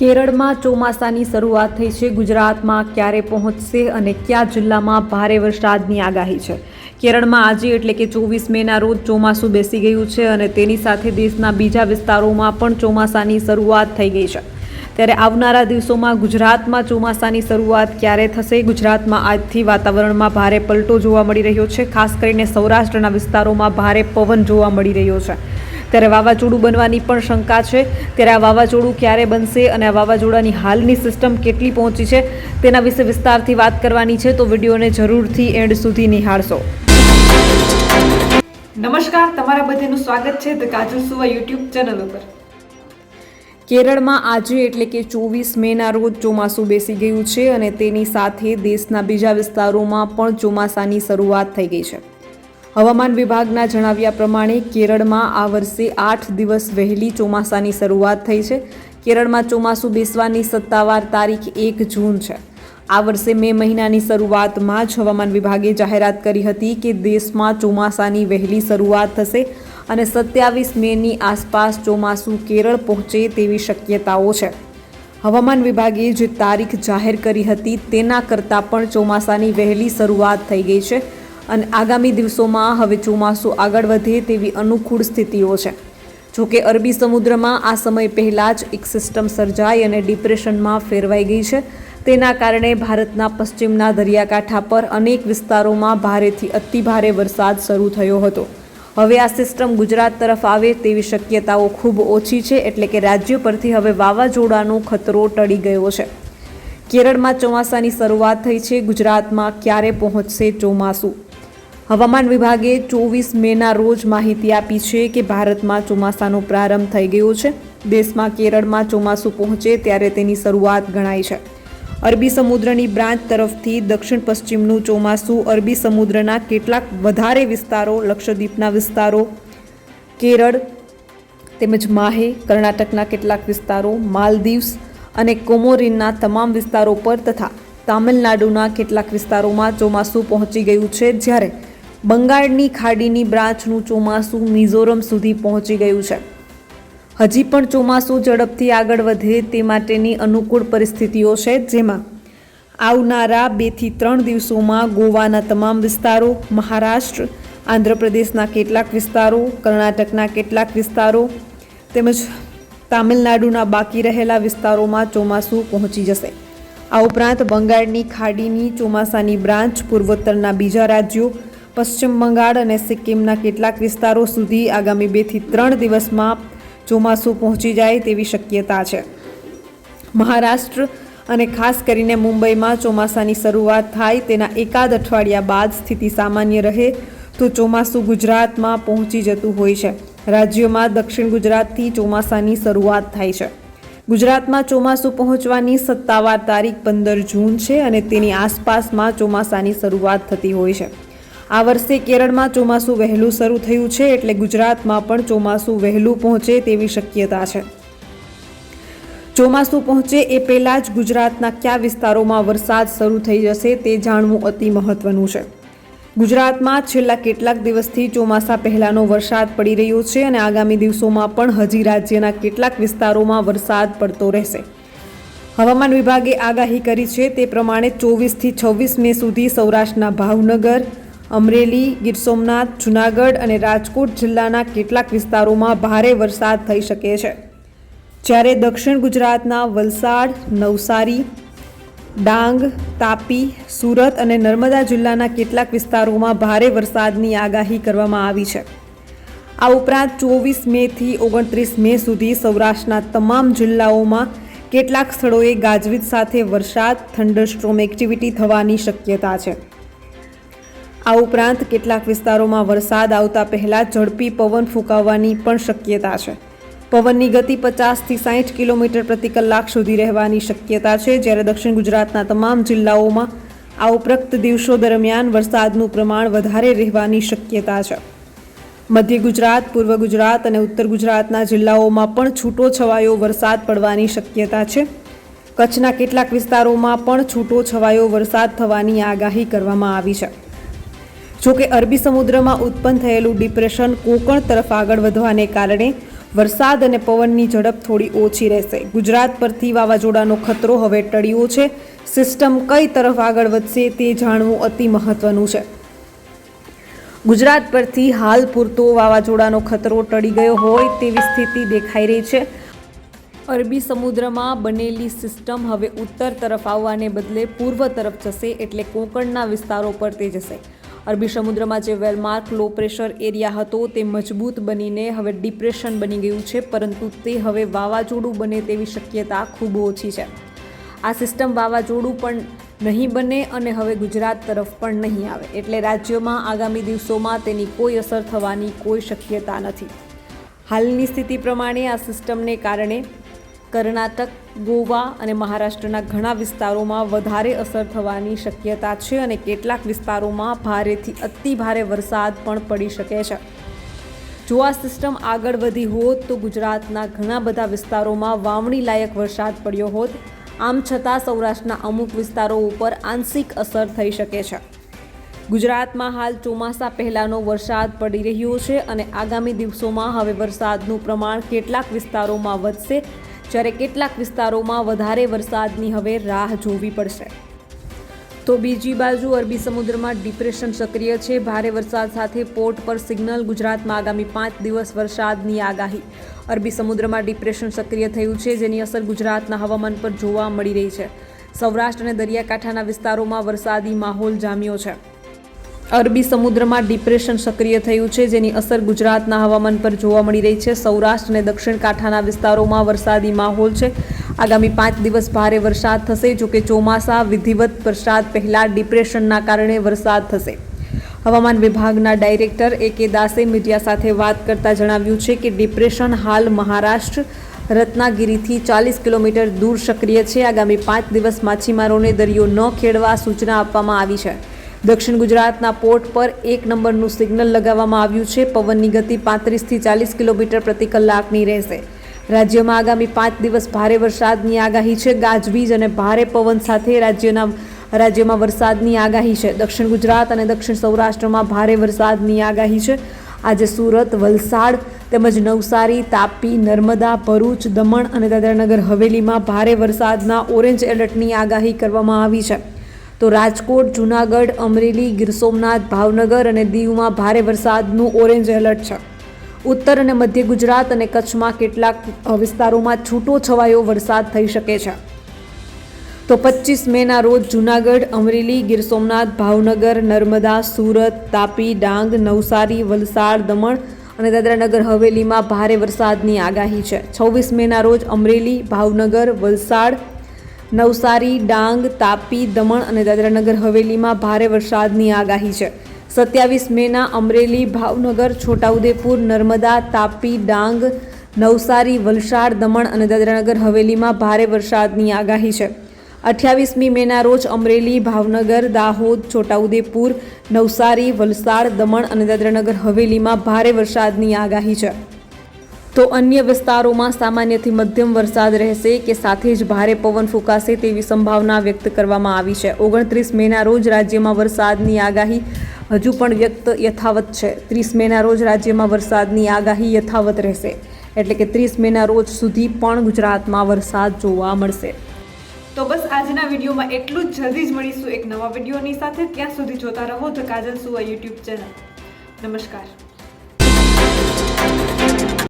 કેરળમાં ચોમાસાની શરૂઆત થઈ છે. ગુજરાતમાં ક્યારે પહોંચશે અને કયા જિલ્લામાં ભારે વરસાદની આગાહી છે? કેરળમાં આજે એટલે કે ચોવીસ મેના રોજ ચોમાસું બેસી ગયું છે અને તેની સાથે દેશના બીજા વિસ્તારોમાં પણ ચોમાસાની શરૂઆત થઈ ગઈ છે. ત્યારે આવનારા દિવસોમાં ગુજરાતમાં ચોમાસાની શરૂઆત ક્યારે થશે? ગુજરાતમાં આજથી વાતાવરણમાં ભારે પલટો જોવા મળી રહ્યો છે. ખાસ કરીને સૌરાષ્ટ્રના વિસ્તારોમાં ભારે પવન જોવા મળી રહ્યો છે. ત્યારે વાવાઝોડું બનવાની પણ શંકા છે. ત્યારે આ વાવાઝોડું ક્યારે બનશે અને આ વાવાઝોડાની હાલની સિસ્ટમ કેટલી પહોંચી છે તેના વિશે વિસ્તારથી વાત કરવાની છે, તો વિડીયોને જરૂરથી એન્ડ સુધી નિહાળશો. નમસ્કાર, તમારા બધાનું સ્વાગત છે ધ કાજલ સુવા યુટ્યુબ ચેનલ ઉપર. કેરળમાં આજે એટલે કે ચોવીસ મેના રોજ ચોમાસું બેસી ગયું છે અને તેની સાથે દેશના બીજા વિસ્તારોમાં પણ ચોમાસાની શરૂઆત થઈ ગઈ છે. હવામાન વિભાગના જણાવ્યા પ્રમાણે કેરળમાં આ વર્ષે આઠ દિવસ વહેલી ચોમાસાની શરૂઆત થઈ છે. કેરળમાં ચોમાસું બેસવાની સત્તાવાર તારીખ એક જૂન છે. આ વર્ષે મે મહિનાની શરૂઆતમાં જ હવામાન વિભાગે જાહેરાત કરી હતી કે દેશમાં ચોમાસાની વહેલી શરૂઆત થશે અને સત્યાવીસ મેની આસપાસ ચોમાસું કેરળ પહોંચે તેવી શક્યતાઓ છે. હવામાન વિભાગે જે તારીખ જાહેર કરી હતી તેના કરતાં પણ ચોમાસાની વહેલી શરૂઆત થઈ ગઈ છે. અને આગામી દિવસોમાં હવે ચોમાસું આગળ વધે તેવી અનુકૂળ સ્થિતિઓ છે. જોકે અરબી સમુદ્રમાં આ સમય પહેલાં જ એક સિસ્ટમ સર્જાઈ અને ડિપ્રેશનમાં ફેરવાઈ ગઈ છે. તેના કારણે ભારતના પશ્ચિમના દરિયાકાંઠા પર અનેક વિસ્તારોમાં ભારેથી અતિભારે વરસાદ શરૂ થયો હતો. હવે આ સિસ્ટમ ગુજરાત તરફ આવે તેવી શક્યતાઓ ખૂબ ઓછી છે એટલે કે રાજ્ય પરથી હવે વાવાઝોડાનો ખતરો ટળી ગયો છે. કેરળમાં ચોમાસાની શરૂઆત થઈ છે. ગુજરાતમાં ક્યારે પહોંચશે ચોમાસું? હવામાન વિભાગે ચોવીસ મેના રોજ માહિતી આપી છે કે ભારતમાં ચોમાસાનો પ્રારંભ થઈ ગયો છે. દેશમાં કેરળમાં ચોમાસું પહોંચે ત્યારે તેની શરૂઆત ગણાય છે. અરબી સમુદ્રની બ્રાન્ચ તરફથી દક્ષિણ પશ્ચિમનું ચોમાસું અરબી સમુદ્રના કેટલાક વધારે વિસ્તારો, લક્ષદ્વીપના વિસ્તારો, કેરળ તેમજ માહે, કર્ણાટકના કેટલાક વિસ્તારો, માલદીવ્સ અને કોમોરિનના તમામ વિસ્તારો પર તથા તામિલનાડુના કેટલાક વિસ્તારોમાં ચોમાસું પહોંચી ગયું છે જ્યારે બંગાળની ખાડીની બ્રાંચનું ચોમાસું મિઝોરમ સુધી પહોંચી ગયું છે. હજી પણ ચોમાસું ઝડપથી આગળ વધે તે માટેની અનુકૂળ પરિસ્થિતિઓ છે જેમાં આવનારા બેથી ત્રણ દિવસોમાં ગોવાના તમામ વિસ્તારો, મહારાષ્ટ્ર, આંધ્રપ્રદેશના કેટલાક વિસ્તારો, કર્ણાટકના કેટલાક વિસ્તારો તેમજ તામિલનાડુના બાકી રહેલા વિસ્તારોમાં ચોમાસું પહોંચી જશે. આ ઉપરાંત બંગાળની ખાડીની ચોમાસાની બ્રાન્ચ પૂર્વોત્તરના બીજા રાજ્યો પશ્ચિમ બંગાળ અને સિક્કિમના કેટલાક વિસ્તારો સુધી આગામી બેથી ત્રણ દિવસમાં ચોમાસું પહોંચી જાય તેવી શક્યતા છે. મહારાષ્ટ્ર અને ખાસ કરીને મુંબઈમાં ચોમાસાની શરૂઆત થાય તેના એકાદ અઠવાડિયા બાદ સ્થિતિ સામાન્ય રહે તો ચોમાસું ગુજરાતમાં પહોંચી જતું હોય છે. રાજ્યમાં દક્ષિણ ગુજરાતથી ચોમાસાની શરૂઆત થાય છે. ગુજરાતમાં ચોમાસું પહોંચવાની સત્તાવાર તારીખ પંદર જૂન છે અને તેની આસપાસમાં ચોમાસાની શરૂઆત થતી હોય છે. આ વર્ષે કેરળમાં ચોમાસું વહેલું શરૂ થયું છે એટલે ગુજરાતમાં પણ ચોમાસું વહેલું પહોંચે તેવી શક્યતા છે. ચોમાસું પહોંચે એ પહેલાં જ ગુજરાતના કયા વિસ્તારોમાં વરસાદ શરૂ થઈ જશે તે જાણવું અતિ મહત્વનું છે. ગુજરાતમાં છેલ્લા કેટલાક દિવસથી ચોમાસા પહેલાંનો વરસાદ પડી રહ્યો છે અને આગામી દિવસોમાં પણ હજી રાજ્યના કેટલાક વિસ્તારોમાં વરસાદ પડતો રહેશે. હવામાન વિભાગે આગાહી કરી છે તે પ્રમાણે ચોવીસથી છવ્વીસ મે સુધી સૌરાષ્ટ્રના ભાવનગર અમરેલી, ગીર સોમનાથ, જૂનાગઢ અને રાજકોટ જિલ્લાના કેટલાક વિસ્તારોમાં ભારે વરસાદ થઈ શકે છે. જ્યારે દક્ષિણ ગુજરાતના વલસાડ, નવસારી, ડાંગ, તાપી, સુરત અને નર્મદા જિલ્લાના કેટલાક વિસ્તારોમાં ભારે વરસાદની આગાહી કરવામાં આવી છે. આ ઉપરાંત ચોવીસ મેથી ઓગણત્રીસ મે સુધી સૌરાષ્ટ્રના તમામ જિલ્લાઓમાં કેટલાક સ્થળોએ ગાજવીજ સાથે વરસાદ, થંડરસ્ટ્રોમ એક્ટિવિટી થવાની શક્યતા છે. આ ઉપરાંત કેટલાક વિસ્તારોમાં વરસાદ આવતા પહેલાં ઝડપી પવન ફૂંકાવવાની પણ શક્યતા છે. પવનની ગતિ પચાસથી સાહીઠ કિલોમીટર પ્રતિ કલાક સુધી રહેવાની શક્યતા છે. જ્યારે દક્ષિણ ગુજરાતના તમામ જિલ્લાઓમાં આ ઉપરોક્ત દિવસો દરમિયાન વરસાદનું પ્રમાણ વધારે રહેવાની શક્યતા છે. મધ્ય ગુજરાત, પૂર્વ ગુજરાત અને ઉત્તર ગુજરાતના જિલ્લાઓમાં પણ છૂટો છવાયો વરસાદ પડવાની શક્યતા છે. કચ્છના કેટલાક વિસ્તારોમાં પણ છૂટો છવાયો વરસાદ થવાની આગાહી કરવામાં આવી છે. જોકે અરબી સમુદ્રમાં ઉત્પન્ન થયેલું ડિપ્રેશન કોંકણ તરફ આગળ વધવાને કારણે વરસાદ અને પવનની ઝડપ થોડી ઓછી રહેશે. ગુજરાત પરથી વાવાઝોડાનો ખતરો હવે ટળ્યો છે. સિસ્ટમ કઈ તરફ આગળ વધશે તે જાણવું અતિ મહત્વનું છે. ગુજરાત પરથી હાલ પૂરતો વાવાઝોડાનો ખતરો ટળી ગયો હોય તેવી સ્થિતિ દેખાઈ રહી છે. અરબી સમુદ્રમાં બનેલી સિસ્ટમ હવે ઉત્તર તરફ આવવાને બદલે પૂર્વ તરફ જશે એટલે કોંકણના વિસ્તારો પર તે જશે. અરબી સમુદ્રમાં જે વેલમાર્ક લો પ્રેશર એરિયા હતો તે મજબૂત બનીને હવે ડિપ્રેશન બની ગયું છે, પરંતુ તે હવે વાવાઝોડું બને તેવી શક્યતા ખૂબ ઓછી છે. આ સિસ્ટમ વાવાઝોડું પણ નહીં બને અને હવે ગુજરાત તરફ પણ નહીં આવે. એટલે રાજ્યમાં આગામી દિવસોમાં તેની કોઈ અસર થવાની કોઈ શક્યતા નથી. હાલની સ્થિતિ પ્રમાણે આ સિસ્ટમને કારણે કર્ણાટક, ગોવા અને મહારાષ્ટ્રના ઘણા વિસ્તારોમાં વધારે અસર થવાની શક્યતા છે અને કેટલાક વિસ્તારોમાં ભારેથી અતિ ભારે વરસાદ પણ પડી શકે છે. જો આ સિસ્ટમ આગળ વધી હોત તો ગુજરાતના ઘણા બધા વિસ્તારોમાં વાવણી લાયક વરસાદ પડ્યો હોત. આમ છતાં સૌરાષ્ટ્રના અમુક વિસ્તારો ઉપર આંશિક અસર થઈ શકે છે. ગુજરાતમાં હાલ ચોમાસા પહેલાંનો વરસાદ પડી રહ્યો છે અને આગામી દિવસોમાં હવે વરસાદનું પ્રમાણ કેટલાક વિસ્તારોમાં વધશે જ્યારે કેટલાક વિસ્તારોમાં વધારે વરસાદની હવે રાહ જોવી પડશે. તો બીજી બાજુ અરબી સમુદ્રમાં ડિપ્રેશન સક્રિય છે. ભારે વરસાદ સાથે પોર્ટ પર સિગ્નલ ગુજરાતમાં આગામી પાંચ દિવસ વરસાદની આગાહી. અરબી સમુદ્રમાં ડિપ્રેશન સક્રિય થયું છે, જેની અસર ગુજરાતના હવામાન પર જોવા મળી રહી છે. સૌરાષ્ટ્ર અને દરિયાકાંઠાના વિસ્તારોમાં વરસાદી માહોલ જામ્યો છે. અરબી સમુદ્રમાં ડિપ્રેશન સક્રિય થયું છે, જેની અસર ગુજરાતના હવામાન પર જોવા મળી રહી છે. સૌરાષ્ટ્ર અને દક્ષિણ કાંઠાના વિસ્તારોમાં વરસાદી માહોલ છે. આગામી પાંચ દિવસ ભારે વરસાદ થશે જોકે ચોમાસા, વિધિવત વરસાદ પહેલાં ડિપ્રેશનના કારણે વરસાદ થશે. હવામાન વિભાગના ડાયરેક્ટર એ કે દાસે મીડિયા સાથે વાત કરતા જણાવ્યું છે કે ડિપ્રેશન હાલ મહારાષ્ટ્ર, રત્નાગીરીથી ચાલીસ કિલોમીટર દૂર સક્રિય છે. આગામી પાંચ દિવસ માછીમારોને દરિયો ન ખેડવા સૂચના આપવામાં આવી છે. દક્ષિણ ગુજરાતના પોર્ટ પર એક નંબરનું સિગ્નલ લગાવવામાં આવ્યું છે. પવનની ગતિ પાંત્રીસથી ચાલીસ કિલોમીટર પ્રતિ કલાકની રહેશે. રાજ્યમાં આગામી પાંચ દિવસ ભારે વરસાદની આગાહી છે. ગાજવીજ અને ભારે પવન સાથે રાજ્યના, રાજ્યમાં વરસાદની આગાહી છે. દક્ષિણ ગુજરાત અને દક્ષિણ સૌરાષ્ટ્રમાં ભારે વરસાદની આગાહી છે. આજે સુરત, વલસાડ તેમજ નવસારી, તાપી, નર્મદા, ભરૂચ, દમણ અને દાદરાનગર હવેલીમાં ભારે વરસાદના ઓરેન્જ એલર્ટની આગાહી કરવામાં આવી છે. તો રાજકોટ, જૂનાગઢ, અમરેલી, ગીર સોમનાથ, ભાવનગર અને દીવમાં ભારે વરસાદનું ઓરેન્જ એલર્ટ છે. ઉત્તર અને મધ્ય ગુજરાત અને કચ્છમાં કેટલાક વિસ્તારોમાં છૂટો છવાયો વરસાદ થઈ શકે છે. તો પચીસ મેના રોજ જૂનાગઢ, અમરેલી, ગીર સોમનાથ, ભાવનગર, નર્મદા, સુરત, તાપી, ડાંગ, નવસારી, વલસાડ, દમણ અને દાદરાનગર હવેલીમાં ભારે વરસાદની આગાહી છે. છવ્વીસ મેના રોજ અમરેલી, ભાવનગર, વલસાડ નવસારી, ડાંગ, તાપી, દમણ અને દાદરાનગર હવેલીમાં ભારે વરસાદની આગાહી છે. સત્યાવીસ મેના અમરેલી, ભાવનગર, છોટાઉદેપુર, નર્મદા, તાપી, ડાંગ, નવસારી, વલસાડ, દમણ અને દાદરાનગર હવેલીમાં ભારે વરસાદની આગાહી છે. અઠ્યાવીસમી મેના રોજ અમરેલી, ભાવનગર, દાહોદ, છોટાઉદેપુર, નવસારી, વલસાડ, દમણ અને દાદરાનગર હવેલીમાં ભારે વરસાદની આગાહી છે. તો અન્ય વિસ્તારોમાં સામાન્યથી મધ્યમ વરસાદ રહેશે કે સાથે જ ભારે પવન ફૂંકાશે તેવી સંભાવના વ્યક્ત કરવામાં આવી છે. ઓગણત્રીસ મેના રોજ રાજ્યમાં વરસાદની આગાહી હજુ પણ વ્યક્ત યથાવત છે. ત્રીસ મેના રોજ રાજ્યમાં વરસાદની આગાહી યથાવત રહેશે. એટલે કે ત્રીસ મેના રોજ સુધી પણ ગુજરાતમાં વરસાદ જોવા મળશે. તો બસ આજના વિડીયોમાં એટલું જ. જલ્દી જ મળીશું એક નવા વિડીયોની સાથે. ત્યાં સુધી જોતા રહો ધ કાજલ સુવા યુટ્યુબ ચેનલ. નમસ્કાર.